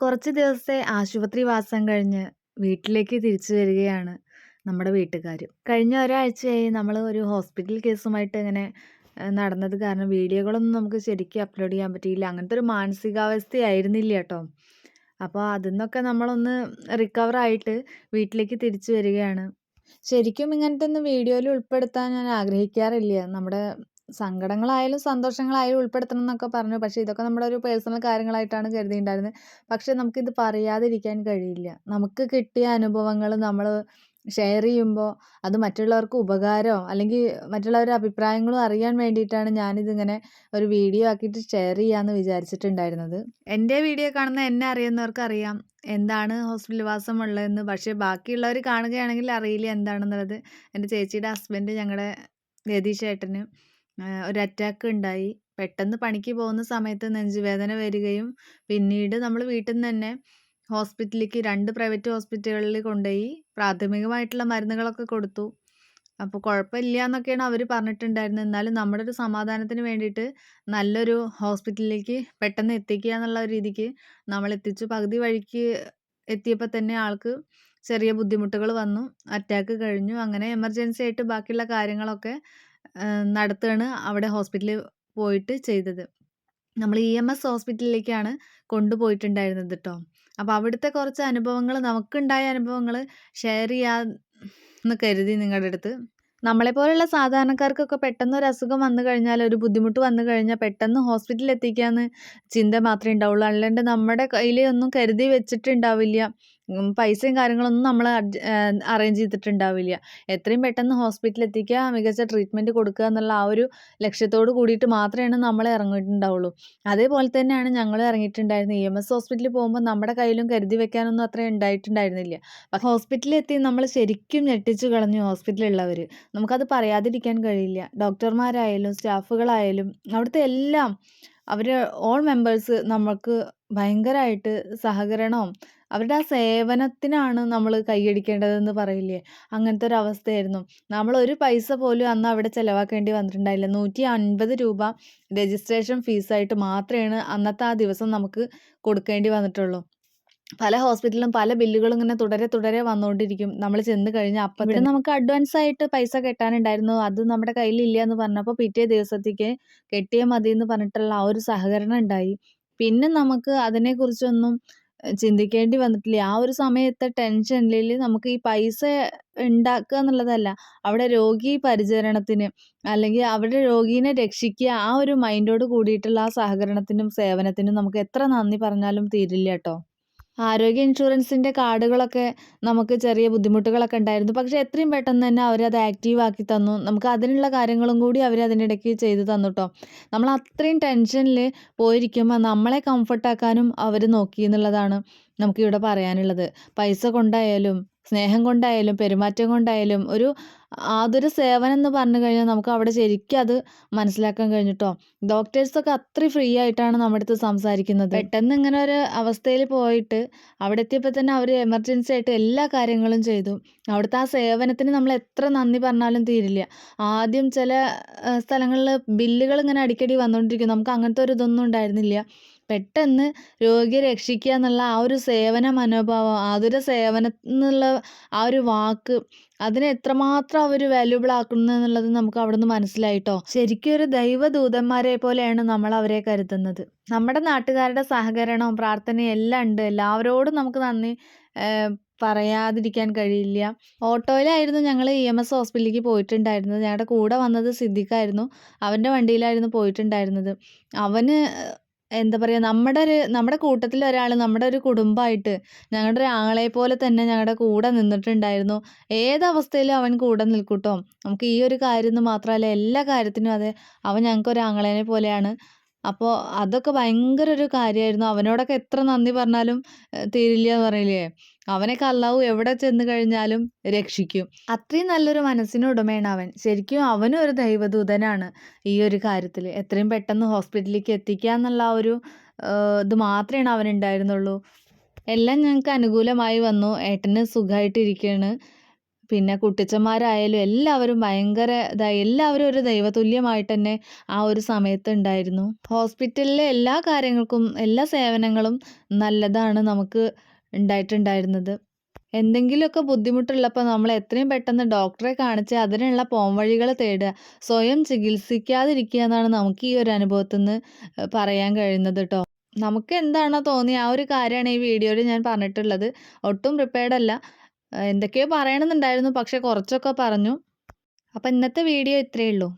കുറച്ച് ദിവസത്തെ ആശുപത്രി വാസം കഴിഞ്ഞ് വീട്ടിലേക്ക് തിരിച്ചു വരികയാണ് നമ്മുടെ വീട്ടുകാർ കഴിഞ്ഞ ഒരാഴ്ചയായി നമ്മൾ ഒരു ഹോസ്പിറ്റൽ കേസുമായിട്ട് ഇങ്ങനെ നടന്നത് കാരണം വീഡിയോകളൊന്നും നമുക്ക് ശരിക്കും അപ്ലോഡ് ചെയ്യാൻ പറ്റിയില്ല. അങ്ങനത്തെ ഒരു മാനസികാവസ്ഥയായിരുന്നില്ല കേട്ടോ. അപ്പോൾ അതിൽ നിന്നൊക്കെ നമ്മളൊന്ന് റിക്കവർ ആയിട്ട് വീട്ടിലേക്ക് തിരിച്ചു വരികയാണ്. ശരിക്കും ഇങ്ങനത്തെ ഒന്നും വീഡിയോയിൽ ഉൾപ്പെടുത്താൻ ഞാൻ ആഗ്രഹിക്കാറില്ല. നമ്മുടെ സങ്കടങ്ങളായാലും സന്തോഷങ്ങളായാലും ഉൾപ്പെടുത്തണം എന്നൊക്കെ പറഞ്ഞു. പക്ഷേ ഇതൊക്കെ നമ്മുടെ ഒരു പേഴ്സണൽ കാര്യങ്ങളായിട്ടാണ് കരുതിയിട്ടുണ്ടായിരുന്നത്. പക്ഷേ നമുക്കിത് പറയാതിരിക്കാൻ കഴിയില്ല. നമുക്ക് കിട്ടിയ അനുഭവങ്ങൾ നമ്മൾ ഷെയർ ചെയ്യുമ്പോൾ അത് മറ്റുള്ളവർക്ക് ഉപകാരമോ അല്ലെങ്കിൽ മറ്റുള്ളവരുടെ അഭിപ്രായങ്ങളും അറിയാൻ വേണ്ടിയിട്ടാണ് ഞാനിതിങ്ങനെ ഒരു വീഡിയോ ആക്കിയിട്ട് ഷെയർ ചെയ്യാമെന്ന് വിചാരിച്ചിട്ടുണ്ടായിരുന്നത്. എന്റെ വീഡിയോ കാണുന്ന എന്നെ അറിയുന്നവർക്ക് അറിയാം എന്താണ് ഹോസ്പിറ്റൽ വാസം ഉള്ളതെന്ന് പക്ഷേ ബാക്കിയുള്ളവർ കാണുകയാണെങ്കിൽ അറിയില്ല എന്താണെന്നുള്ളത്. എന്റെ ചേച്ചിയുടെ ഹസ്ബൻഡ് ഞങ്ങളുടെ രതീഷ് ഒരു അറ്റാക്ക് ഉണ്ടായി. പെട്ടെന്ന് പണിക്ക് പോകുന്ന സമയത്ത് നെഞ്ചുവേദന വരികയും പിന്നീട് നമ്മൾ വീട്ടിൽ നിന്ന് തന്നെ ഹോസ്പിറ്റലിലേക്ക് രണ്ട് പ്രൈവറ്റ് ഹോസ്പിറ്റലുകളിൽ കൊണ്ടുപോയി പ്രാഥമികമായിട്ടുള്ള മരുന്നുകളൊക്കെ കൊടുത്തു. അപ്പോൾ കുഴപ്പമില്ല എന്നൊക്കെയാണ് അവർ പറഞ്ഞിട്ടുണ്ടായിരുന്നത്. എന്നാലും നമ്മുടെ ഒരു സമാധാനത്തിന് വേണ്ടിയിട്ട് നല്ലൊരു ഹോസ്പിറ്റലിലേക്ക് പെട്ടെന്ന് എത്തിക്കുക എന്നുള്ള രീതിക്ക് നമ്മൾ എത്തിച്ചു. പകുതി വഴിക്ക് എത്തിയപ്പോൾ തന്നെ ആൾക്ക് ചെറിയ ബുദ്ധിമുട്ടുകൾ വന്നു. അറ്റാക്ക് കഴിഞ്ഞു. അങ്ങനെ എമർജൻസി ആയിട്ട് ബാക്കിയുള്ള കാര്യങ്ങളൊക്കെ നടത്തുകയാണ് അവിടെ ഹോസ്പിറ്റലിൽ പോയിട്ട് ചെയ്തത്. നമ്മൾ ഇ എം എസ് ഹോസ്പിറ്റലിലേക്കാണ് കൊണ്ടുപോയിട്ടുണ്ടായിരുന്നത് കേട്ടോ അപ്പോൾ അവിടുത്തെ കുറച്ച് അനുഭവങ്ങൾ നമുക്കുണ്ടായ അനുഭവങ്ങൾ ഷെയർ ചെയ്യാമെന്ന് കരുതി നിങ്ങളുടെ അടുത്ത്. നമ്മളെപ്പോലുള്ള സാധാരണക്കാർക്കൊക്കെ പെട്ടെന്ന് ഒരു അസുഖം വന്നു കഴിഞ്ഞാൽ ഒരു ബുദ്ധിമുട്ട് വന്നു കഴിഞ്ഞാൽ പെട്ടെന്ന് ഹോസ്പിറ്റലിൽ എത്തിക്കാമെന്ന് ചിന്ത മാത്രമേ ഉണ്ടാവുള്ളൂ. അല്ലാണ്ട് നമ്മുടെ കയ്യിലൊന്നും കരുതി വെച്ചിട്ടുണ്ടാവില്ല. പൈസയും കാര്യങ്ങളൊന്നും നമ്മൾ അറേഞ്ച് ചെയ്തിട്ടുണ്ടാവില്ല. എത്രയും പെട്ടെന്ന് ഹോസ്പിറ്റലിൽ എത്തിക്കുക മികച്ച ട്രീറ്റ്മെന്റ് കൊടുക്കുക എന്നുള്ള ആ ഒരു ലക്ഷ്യത്തോട് കൂടിയിട്ട് മാത്രമാണ് നമ്മൾ ഇറങ്ങിയിട്ടുണ്ടാവുള്ളൂ. അതേപോലെ തന്നെയാണ് ഞങ്ങൾ ഇറങ്ങിയിട്ടുണ്ടായിരുന്നത്. ഇ എം എസ് ഹോസ്പിറ്റലിൽ പോകുമ്പോൾ നമ്മുടെ കയ്യിലും കരുതി വെക്കാനൊന്നും അത്ര ഉണ്ടായിട്ടുണ്ടായിരുന്നില്ല. ഹോസ്പിറ്റലിൽ എത്തി നമ്മൾ ശരിക്കും ഞെട്ടിച്ചു കളഞ്ഞു ഹോസ്പിറ്റലുള്ളവർ നമുക്കത് പറയാതിരിക്കാൻ കഴിയില്ല. ഡോക്ടർമാരായാലും സ്റ്റാഫുകളായാലും അവിടുത്തെ എല്ലാം അവർ ഓൾ മെമ്പേഴ്സ് നമുക്ക് ഭയങ്കരമായിട്ട് സഹകരണവും അവരുടെ ആ സേവനത്തിനാണ് നമ്മൾ കൈയടിക്കേണ്ടതെന്ന് പറയില്ലേ? അങ്ങനത്തെ ഒരു അവസ്ഥയായിരുന്നു. നമ്മൾ ഒരു പൈസ പോലും അന്ന് അവിടെ ചിലവാക്കേണ്ടി വന്നിട്ടുണ്ടായില്ല. നൂറ്റി അൻപത് രൂപ രജിസ്ട്രേഷൻ ഫീസായിട്ട് മാത്രമാണ് അന്നത്തെ ആ ദിവസം നമുക്ക് കൊടുക്കേണ്ടി വന്നിട്ടുള്ളൂ. പല ഹോസ്പിറ്റലിലും പല ബില്ലുകളും ഇങ്ങനെ തുടരെ തുടരെ വന്നുകൊണ്ടിരിക്കും നമ്മൾ ചെന്ന് കഴിഞ്ഞാൽ അപ്പം ഇവിടെ നമുക്ക് അഡ്വാൻസ് ആയിട്ട് പൈസ കെട്ടാനുണ്ടായിരുന്നു. അത് നമ്മുടെ കയ്യിലില്ല എന്ന് പറഞ്ഞപ്പോൾ പിറ്റേ ദിവസത്തേക്ക് കെട്ടിയ മതി എന്ന് പറഞ്ഞിട്ടുള്ള ആ ഒരു സഹകരണം ഉണ്ടായി. പിന്നെ നമുക്ക് അതിനെക്കുറിച്ചൊന്നും ചിന്തിക്കേണ്ടി വന്നിട്ടില്ല. ആ ഒരു സമയത്തെ ടെൻഷനിൽ നമുക്ക് ഈ പൈസ ഉണ്ടാക്കുക എന്നുള്ളതല്ല അവിടെ രോഗി പരിചരണത്തിന് അല്ലെങ്കിൽ അവിടെ രോഗീനെ രക്ഷിക്കുക ആ ഒരു മൈൻഡോട് കൂടിയിട്ടുള്ള ആ സഹകരണത്തിനും സേവനത്തിനും നമുക്ക് എത്ര നന്ദി പറഞ്ഞാലും തീരില്ല കേട്ടോ. ആരോഗ്യ ഇൻഷുറൻസിന്റെ കാർഡുകളൊക്കെ നമുക്ക് ചെറിയ ബുദ്ധിമുട്ടുകളൊക്കെ ഉണ്ടായിരുന്നു. പക്ഷേ എത്രയും പെട്ടെന്ന് തന്നെ അവരത് ആക്റ്റീവ് ആക്കി തന്നു. നമുക്ക് അതിനുള്ള കാര്യങ്ങളും കൂടി അവർ അതിനിടയ്ക്ക് ചെയ്തു തന്നു കേട്ടോ നമ്മൾ അത്രയും ടെൻഷനിൽ പോയിരിക്കുമ്പോൾ നമ്മളെ കംഫർട്ടാക്കാനും അവർ നോക്കി എന്നുള്ളതാണ്. നമുക്കിവിടെ പറയാനുള്ളത്. പൈസ കൊണ്ടായാലും സ്നേഹം കൊണ്ടായാലും പെരുമാറ്റം കൊണ്ടായാലും ഒരു ആതൊരു സേവനം എന്ന് പറഞ്ഞു കഴിഞ്ഞാൽ നമുക്ക് അവിടെ ശരിക്കും അത് മനസ്സിലാക്കാൻ കഴിഞ്ഞിട്ടോ? ഡോക്ടേഴ്സൊക്കെ അത്ര ഫ്രീ ആയിട്ടാണ് നമ്മുടെ അടുത്ത് സംസാരിക്കുന്നത്. പെട്ടെന്ന് ഇങ്ങനെ ഒരു അവസ്ഥയിൽ പോയിട്ട് അവിടെ എത്തിയപ്പോൾ തന്നെ അവർ എമർജൻസി ആയിട്ട് എല്ലാ കാര്യങ്ങളും ചെയ്തു. അവിടുത്തെ ആ സേവനത്തിന് നമ്മൾ എത്ര നന്ദി പറഞ്ഞാലും തീരില്ല. ആദ്യം ചില സ്ഥലങ്ങളിൽ ബില്ലുകൾ ഇങ്ങനെ അടിക്കടി വന്നുകൊണ്ടിരിക്കും. നമുക്ക് അങ്ങനത്തെ ഒരു ഇതൊന്നും ഉണ്ടായിരുന്നില്ല. പെട്ടെന്ന് രോഗിയെ രക്ഷിക്കുക എന്നുള്ള ആ ഒരു സേവന മനോഭാവം ആതുര സേവനം എന്നുള്ള ആ ഒരു വാക്ക് അതിനെ എത്രമാത്രം അവർ വാല്യുബിൾ ആക്കുന്നു എന്നുള്ളത് നമുക്ക് അവിടെ നിന്ന് മനസ്സിലായിട്ടോ ശരിക്കും ഒരു ദൈവദൂതന്മാരെ പോലെയാണ് നമ്മൾ അവരെ കരുതുന്നത്. നമ്മുടെ നാട്ടുകാരുടെ സഹകരണവും പ്രാർത്ഥനയും എല്ലാം ഉണ്ട്. എല്ലാവരോടും നമുക്ക് നന്ദി പറയാതിരിക്കാൻ കഴിയില്ല. ഓട്ടോയിലായിരുന്നു ഞങ്ങൾ ഇ എം എസ് ഹോസ്പിറ്റലിലേക്ക് പോയിട്ടുണ്ടായിരുന്നത്. ഞങ്ങളുടെ കൂടെ വന്നത് സിദ്ദിഖായിരുന്നു. അവന്റെ വണ്ടിയിലായിരുന്നു പോയിട്ടുണ്ടായിരുന്നത്. അവന് എന്താ പറയുക നമ്മുടെ ഒരു നമ്മുടെ കൂട്ടത്തിൽ ഒരാൾ നമ്മുടെ ഒരു കുടുംബമായിട്ട് ഞങ്ങളുടെ ഒരു പോലെ തന്നെ ഞങ്ങളുടെ കൂടെ നിന്നിട്ടുണ്ടായിരുന്നു. ഏതവസ്ഥയിലും അവൻ കൂടെ നിൽക്കൂട്ടോ. നമുക്ക് ഈ ഒരു കാര്യം എന്ന് മാത്രമല്ല എല്ലാ കാര്യത്തിനും അതെ അവൻ ഞങ്ങൾക്ക് ഒരു ആങ്ങളേനെ പോലെയാണ്. അപ്പോൾ അതൊക്കെ ഭയങ്കര ഒരു കാര്യമായിരുന്നു അവനോടൊക്കെ എത്ര നന്ദി പറഞ്ഞാലും തീരില്ല എന്ന് പറയില്ലേ? അവനൊക്കെ അള്ളാഹു എവിടെ ചെന്ന് കഴിഞ്ഞാലും രക്ഷിക്കും. അത്രയും നല്ലൊരു മനസ്സിന് ഉടമയാണ് അവൻ. ശരിക്കും അവനും ഒരു ദൈവദൂതനാണ് ഈ ഒരു കാര്യത്തിൽ എത്രയും പെട്ടെന്ന് ഹോസ്പിറ്റലിലേക്ക് എത്തിക്കുക എന്നുള്ള ആ ഒരു ഇത് മാത്രമേ അവനുണ്ടായിരുന്നുള്ളൂ എല്ലാം ഞങ്ങൾക്ക് അനുകൂലമായി വന്നു. ഏട്ടന് സുഖമായിട്ടിരിക്കുകയാണ് പിന്നെ കുട്ടിച്ചന്മാരായാലും എല്ലാവരും ഭയങ്കര ഇതായി എല്ലാവരും ഒരു ദൈവതുല്യമായിട്ട് തന്നെ ആ ഒരു സമയത്ത് ഉണ്ടായിരുന്നു ഹോസ്പിറ്റലിലെ എല്ലാ കാര്യങ്ങൾക്കും എല്ലാ സേവനങ്ങളും നല്ലതാണ് നമുക്ക് ഉണ്ടായിട്ടുണ്ടായിരുന്നത്. എന്തെങ്കിലുമൊക്കെ ബുദ്ധിമുട്ടുള്ളപ്പോൾ നമ്മൾ എത്രയും പെട്ടെന്ന് ഡോക്ടറെ കാണിച്ച് അതിനുള്ള പോംവഴികൾ തേടുക സ്വയം ചികിത്സിക്കാതിരിക്കുക എന്നാണ് നമുക്ക് ഈ ഒരു അനുഭവത്തിൽ നിന്ന് പറയാൻ കഴിയുന്നത് കേട്ടോ നമുക്ക് എന്താണോ തോന്നിയ ആ ഒരു കാര്യമാണ് ഈ വീഡിയോയിൽ ഞാൻ പറഞ്ഞിട്ടുള്ളത്. ഒട്ടും പ്രിപ്പയർഡ് അല്ല. എന്തൊക്കെയോ പറയണമെന്നുണ്ടായിരുന്നു പക്ഷെ കുറച്ചൊക്കെ പറഞ്ഞു. അപ്പം ഇന്നത്തെ വീഡിയോ ഇത്രയേ ഉള്ളൂ.